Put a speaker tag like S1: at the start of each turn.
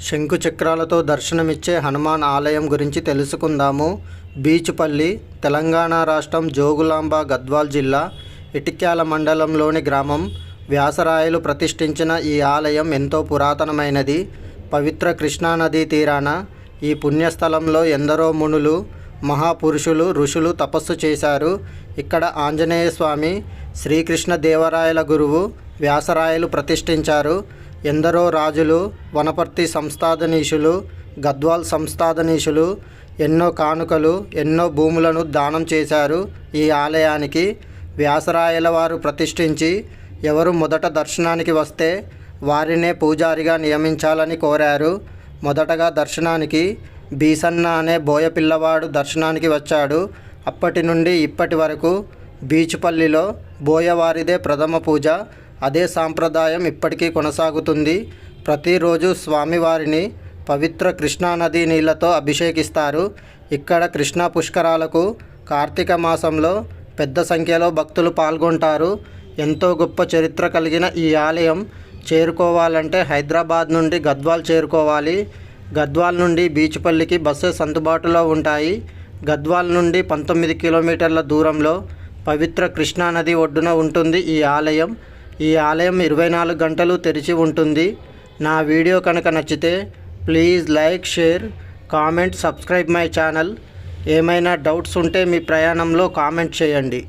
S1: శంకుచక్రాలతో దర్శనమిచ్చే హనుమాన్ ఆలయం గురించి తెలుసుకుందాము. బీచుపల్లి తెలంగాణ రాష్ట్రం జోగులాంబ గద్వాల్ జిల్లా ఇటిక్యాల మండలంలోని గ్రామం. వ్యాసరాయలు ప్రతిష్ఠించిన ఈ ఆలయం ఎంతో పురాతనమైనది. పవిత్ర కృష్ణానదీ తీరాన ఈ పుణ్యస్థలంలో ఎందరో మునులు మహాపురుషులు ఋషులు తపస్సు చేశారు. ఇక్కడ ఆంజనేయ స్వామి శ్రీకృష్ణ దేవరాయల గురువు వ్యాసరాయలు ప్రతిష్ఠించారు. ఎందరో రాజులు వనపర్తి సంస్థాధనీషులు గద్వాల్ సంస్థాధనీషులు ఎన్నో కానుకలు ఎన్నో భూములను దానం చేశారు ఈ ఆలయానికి. వ్యాసరాయల వారు ప్రతిష్ఠించి ఎవరు మొదట దర్శనానికి వస్తే వారినే పూజారిగా నియమించాలని కోరారు. మొదటగా దర్శనానికి బీసన్న అనే బోయ పిల్లవాడు దర్శనానికి వచ్చాడు. అప్పటి నుండి ఇప్పటి వరకు బీచుపల్లిలో బోయవారిదే ప్రథమ పూజ. అదే సాంప్రదాయం ఇప్పటికీ కొనసాగుతుంది. ప్రతిరోజు స్వామివారిని పవిత్ర కృష్ణానదీ నీళ్ళతో అభిషేకిస్తారు. ఇక్కడ కృష్ణా పుష్కరాలకు కార్తీక మాసంలో పెద్ద సంఖ్యలో భక్తులు పాల్గొంటారు. ఎంతో గొప్ప చరిత్ర కలిగిన ఈ ఆలయం చేరుకోవాలంటే హైదరాబాద్ నుండి గద్వాల్ చేరుకోవాలి. గద్వాల్ నుండి బీచ్పల్లికి బస్సెస్ అందుబాటులో ఉంటాయి. గద్వాల్ నుండి పంతొమ్మిది కిలోమీటర్ల దూరంలో పవిత్ర కృష్ణానది ఒడ్డున ఉంటుంది ఈ ఆలయం. ఈ ఆలయం ఇరవై నాలుగు గంటలు తెరిచి ఉంటుంది. నా వీడియో కనుక నచ్చితే please like share comment subscribe my channel. ఏమైనా డౌట్స్ ఉంటే మీ ప్రయాణంలో కామెంట్ చేయండి.